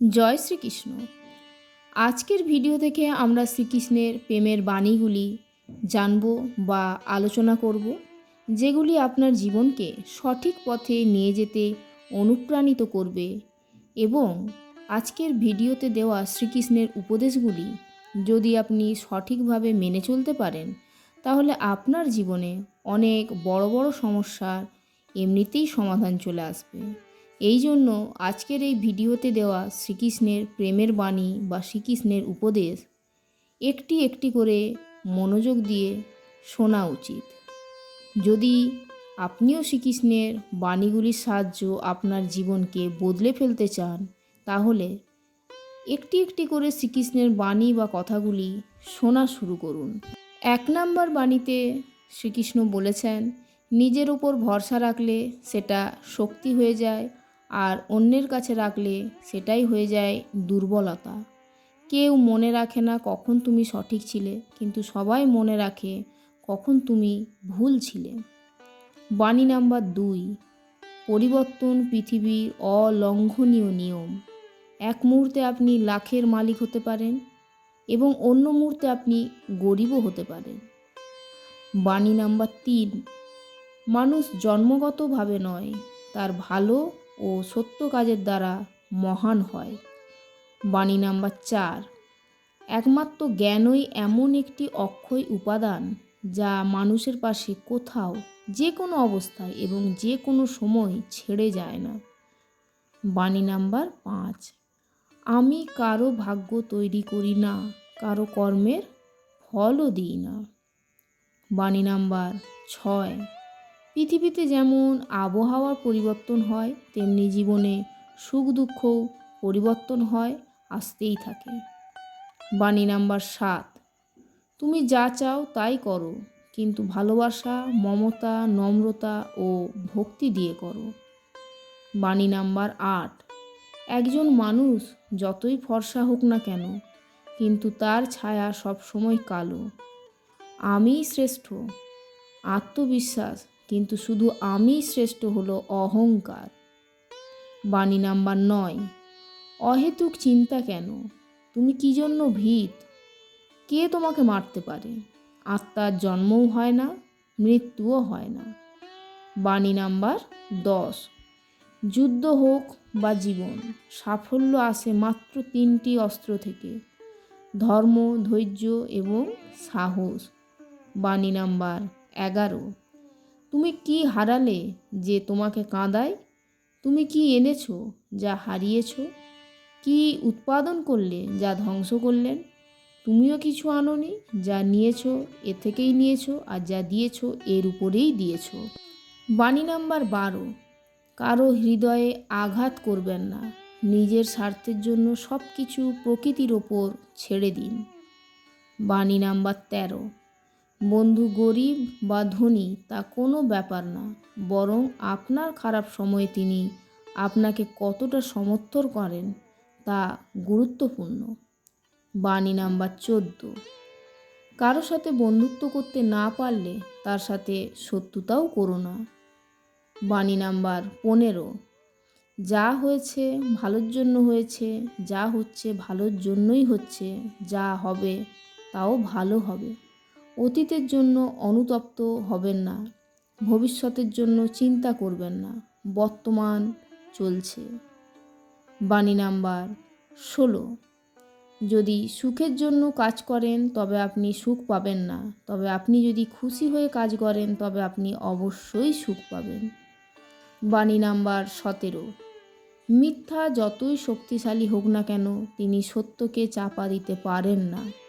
জয় শ্রীকৃষ্ণ। আজকের ভিডিও থেকে আমরা শ্রীকৃষ্ণের প্রেমের বাণীগুলি জানব বা আলোচনা করব, যেগুলি আপনার জীবনকে সঠিক পথে নিয়ে যেতে অনুপ্রাণিত করবে এবং আজকের ভিডিওতে দেওয়া শ্রীকৃষ্ণের উপদেশগুলি যদি আপনি সঠিকভাবে মেনে চলতে পারেন, তাহলে আপনার জীবনে অনেক বড় বড় সমস্যার এমনিতেই সমাধান চলে আসবে। এই জন্য আজকের এই ভিডিওতে দেওয়া শ্রীকৃষ্ণের প্রেমের বাণী বা শ্রীকৃষ্ণের উপদেশ একটি একটি করে মনোযোগ দিয়ে শোনা উচিত। যদি আপনিও শ্রীকৃষ্ণের বাণীগুলির সাহায্য আপনার জীবনকে বদলে ফেলতে চান, তাহলে একটি একটি করে শ্রীকৃষ্ণের বাণী বা কথাগুলি শোনা শুরু করুন। এক নম্বর বাণীতে শ্রীকৃষ্ণ বলেছেন, নিজের ওপর ভরসা রাখলে সেটা শক্তি হয়ে যায় আর অন্যের কাছে রাখলে সেটাই হয়ে যায় দুর্বলতা। কেউ মনে রাখে না কখন তুমি সঠিক ছিলে, কিন্তু সবাই মনে রাখে কখন তুমি ভুল ছিলে। বাণী নাম্বার দুই, পরিবর্তন পৃথিবীর অলঙ্ঘনীয় নিয়ম। এক মুহূর্তে আপনি লাখের মালিক হতে পারেন এবং অন্য মুহূর্তে আপনি গরিবও হতে পারেন। বাণী নাম্বার তিন, মানুষ জন্মগতভাবে নয়, তার ভালো ও সত্য কাজের দ্বারা মহান হয়। বাণী নাম্বার চার। একমাত্র জ্ঞানই এমন একটি অক্ষয় উপাদান যা মানুষের পাশে কোথাও যে কোনো অবস্থায় এবং যে কোনো সময় ছেড়ে যায় না। বাণী নাম্বার পাঁচ। আমি কারও ভাগ্য তৈরি করি না, কারও কর্মের ফলও দিই না। বাণী নাম্বার ছয়। পৃথিবীতে যেমন আবহাওয়ার পরিবর্তন হয়, তেমনি জীবনে সুখ দুঃখ পরিবর্তন হয়, আসতেই থাকে। বাণী নাম্বার সাত, তুমি যা চাও তাই করো, কিন্তু ভালোবাসা, মমতা, নম্রতা ও ভক্তি দিয়ে করো। বাণী নাম্বার আট, একজন মানুষ যতই ফর্সা হোক না কেন, কিন্তু তার ছায়া সবসময় কালো। আমিই শ্রেষ্ঠ, আত্মবিশ্বাস কিন্তু শুধু আমিই শ্রেষ্ঠ হলো অহংকার। বাণী নাম্বার নয়, অহেতুক চিন্তা কেন? তুমি কি জন্য ভীত? কে তোমাকে মারতে পারে? আত্মার জন্মও হয় না, মৃত্যুও হয় না। বাণী নাম্বার দশ, যুদ্ধ হোক বা জীবন, সাফল্য আসে মাত্র তিনটি অস্ত্র থেকে, ধর্ম, ধৈর্য এবং সাহস। বাণী নাম্বার এগারো তুমি কি হারালে যে তোমাকে কাঁদায়? তুমি কি এনেছো যা হারিয়েছো? কি উৎপাদন করলে যা ধ্বংস করলেন? তুমিও কিছু আনোনি যা নিয়েছো, এ থেকেই নিয়েছো আর যা দিয়েছ, এর উপরেই দিয়েছ। বাণী নাম্বার বারো, কারও হৃদয়ে আঘাত করবেন না। নিজের স্বার্থের জন্য সব কিছু প্রকৃতির ওপর ছেড়ে দিন। বাণী নাম্বার তেরো বন্ধু গরিব বা ধনী তা কোনো ব্যাপার না, বরং আপনার খারাপ সময়ে তিনি আপনাকে কতটা সমর্থন করেন তা গুরুত্বপূর্ণ। বাণী নাম্বার চোদ্দ। কারও সাথে বন্ধুত্ব করতে না পারলে তার সাথে শত্রুতাও করো না। বাণী নাম্বার পনেরো। যা হয়েছে ভালোর জন্য হয়েছে, যা হচ্ছে ভালোর জন্যই হচ্ছে, যা হবে তাও ভালো হবে। অতীতের জন্য অনুতপ্ত হবেন না, ভবিষ্যতের জন্য চিন্তা করবেন না, বর্তমান চলছে। বাণী নাম্বার ষোলো। যদি সুখের জন্য কাজ করেন, তবে আপনি সুখ পাবেন না। তবে আপনি যদি খুশি হয়ে কাজ করেন, তবে আপনি অবশ্যই সুখ পাবেন। বাণী নাম্বার সতেরো। মিথ্যা যতই শক্তিশালী হোক না কেন, তিনি সত্যকে চাপা দিতে পারেন না।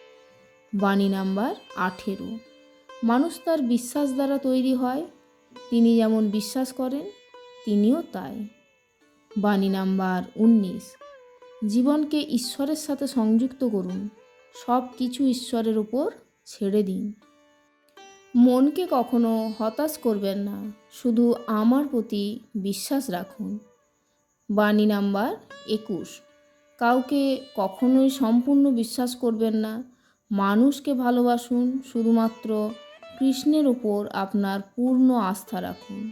বাণী নাম্বার আঠেরো। মানুষ তার বিশ্বাস দ্বারা তৈরি হয়, তিনি যেমন বিশ্বাস করেন, তিনিও তাই। বাণী নাম্বার উনিশ, জীবনকে ঈশ্বরের সাথে সংযুক্ত করুন, সব কিছু ঈশ্বরের উপর ছেড়ে দিন। মনকে কখনো হতাশ করবেন না, শুধু আমার প্রতি বিশ্বাস রাখুন। বাণী নাম্বার একুশ, কাউকে কখনোই সম্পূর্ণ বিশ্বাস করবেন না মানুষকে ভালোবাসুন শুধুমাত্র কৃষ্ণের উপর আপনার পূর্ণ আস্থা রাখুন।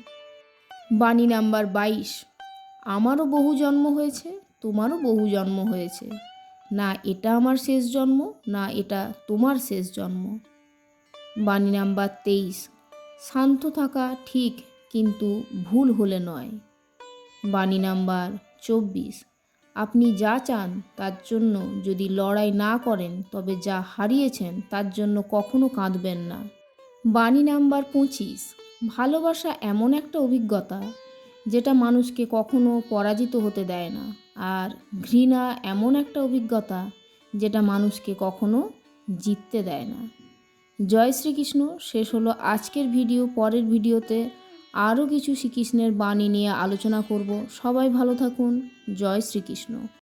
বাণী নাম্বার বাইশ, আমারও বহু জন্ম হয়েছে, তোমারও বহু জন্ম হয়েছে। না এটা আমার শেষ জন্ম, না এটা তোমার শেষ জন্ম। বাণী নাম্বার তেইশ, শান্ত থাকা ঠিক কিন্তু ভুল হলে নয়। বাণী নাম্বার চব্বিশ আপনি যা চান তার জন্য যদি লড়াই না করেন, তবে যা হারিয়েছেন তার জন্য কখনো কাঁদবেন না। বাণী নাম্বার পঁচিশ। ভালোবাসা এমন একটা অভিজ্ঞতা যেটা মানুষকে কখনো পরাজিত হতে দেয় না। আর ঘৃণা এমন একটা অভিজ্ঞতা যেটা মানুষকে কখনো জিততে দেয় না। জয় শ্রীকৃষ্ণ। শেষ হলো আজকের ভিডিও, পরের ভিডিওতে। আরও কিছু শ্রীকৃষ্ণের বাণী নিয়ে আলোচনা করব। সবাই ভালো থাকুন। জয় শ্রীকৃষ্ণ।